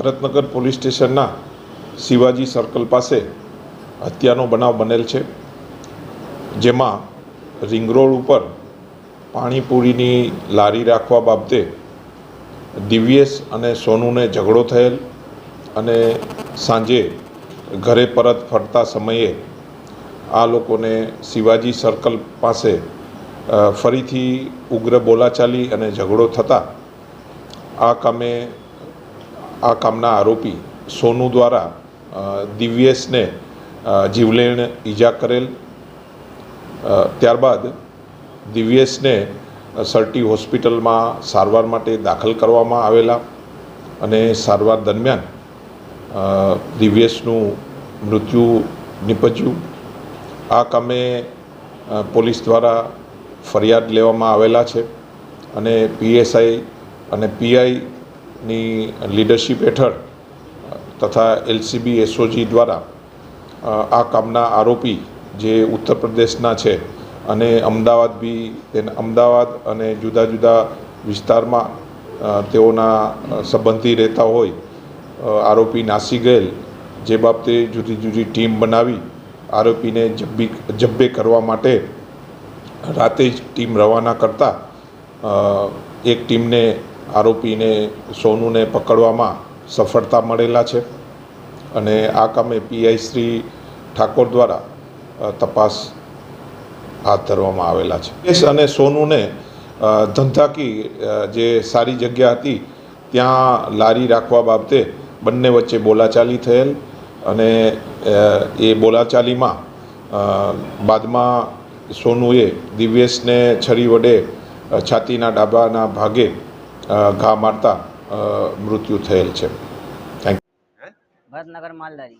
Bharatnagar police સ્ટેશનના Shivaji circle પાસે હત્યાનો બનાવ બનેલ છે, જેમાં રિંગ રોડ ઉપર પાણીપુરીની લારી રાખવા બાબતે દિવ્યેશ અને સોનુને ઝઘડો થયેલ અને સાંજે ઘરે પરત ફરતા સમયે આ લોકોને શિવાજી સર્કલ પાસે ફરીથી ઉગ્ર બોલાચાલી અને ઝઘડો થતાં આ કામે આ કામના આરોપી સોનુ દ્વારા દિવ્યેશને જીવલેણ ઈજા કરેલ. ત્યારબાદ દિવ્યેશને સરટી હોસ્પિટલમાં સારવાર માટે દાખલ કરવામાં આવેલા અને સારવાર દરમિયાન દિવ્યેશનું મૃત્યુ નિપજ્યું. આ કામે પોલીસ દ્વારા ફરિયાદ લેવામાં આવેલા છે અને પીએસઆઈ અને પીઆઈની લીડરશીપ હેઠળ, તથા એલસીબી એસઓજી દ્વારા આ કામના આરોપી જે ઉત્તર પ્રદેશના છે અને અમદાવાદ બી, તેના અમદાવાદ અને જુદા જુદા વિસ્તારમાં તેઓના સંબંધી રહેતા હોય આરોપી નાસી ગયેલ, જે બાબતે જુદી જુદી ટીમ બનાવી, આરોપીને જબ્બી, જબ્બે કરવા માટે રાતે જ ટીમ રવાના કરતા એક ટીમને આરોપીને સોનુને પકડવામાં સફળતા મળેલા છે અને આ કામે પીઆઈ શ્રી ઠાકોર દ્વારા તપાસ હાથ ધરવામાં આવેલા છે. યશ અને સોનુને ધંધાકી જે સારી જગ્યા હતી, ત્યાં લારી રાખવા બાબતે બંને વચ્ચે બોલાચાલી થયેલ અને એ બોલાચાલીમાં બાદમાં સોનુએ દિવ્યેશને છરી વડે છાતીના ડાબાના ભાગે ઘા મારતા અ, મૃત્યુ થયેલ છે થેન્ક हैं भरतनगर मालदारी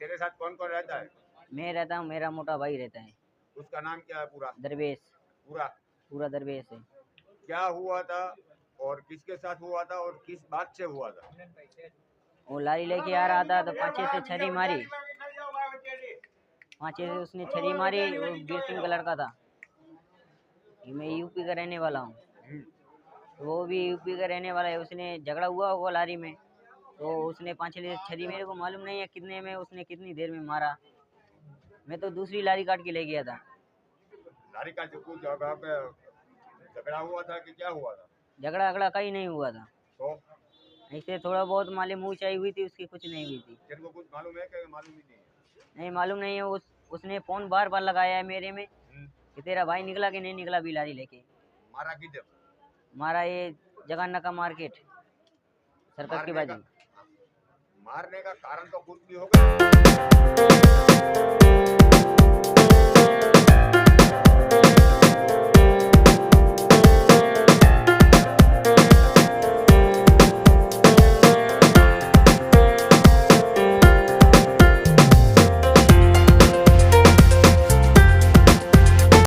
तेरे साथ कौन कौन रहता है मैं रहता हूँ मेरा मोटा भाई रहता है उसका नाम क्या है पूरा दरवेश पूरा पूरा दरवेश है क्या हुआ था और किसके साथ हुआ था और किस बात से हुआ था वो लारी लेके आ रहा था तो पाँचे से छरी मारी पाँचे से उसने छरी मारी वो वीर सिंह का लड़का था ये मैं यूपी का रहने वाला हूँ हम्म, तो वो भी यूपी का रहने वाला है उसने झगड़ा हुआ होगा लारी में। तो उसने पाँच छः छरी मेरे को मालूम नहीं है कितने में उसने कितनी देर में मारा। मैं तो दूसरी लारी काट के ले गया था। लारी का जगह पे झगड़ा हुआ था कि क्या हुआ था? झगड़ा अगड़ा कहीं नहीं हुआ था। तो? ऐसे थोड़ा बहुत मालूम ऊंचाई हुई थी उसकी कुछ नहीं हुई थी। तेरे को कुछ मालूम है कि मालूम ही नहीं है। नहीं मालूम नहीं है। उस उसने फ़ोन बार बार लगाया है मेरे में हम्म, कि तेरा भाई निकला कि नहीं निकला बिलारी लेके। मारा किधर? मारा ये जगन्ना का मार्केट सर्कस के मारने बाजू का मारने का कारण तो कुछ भी होगा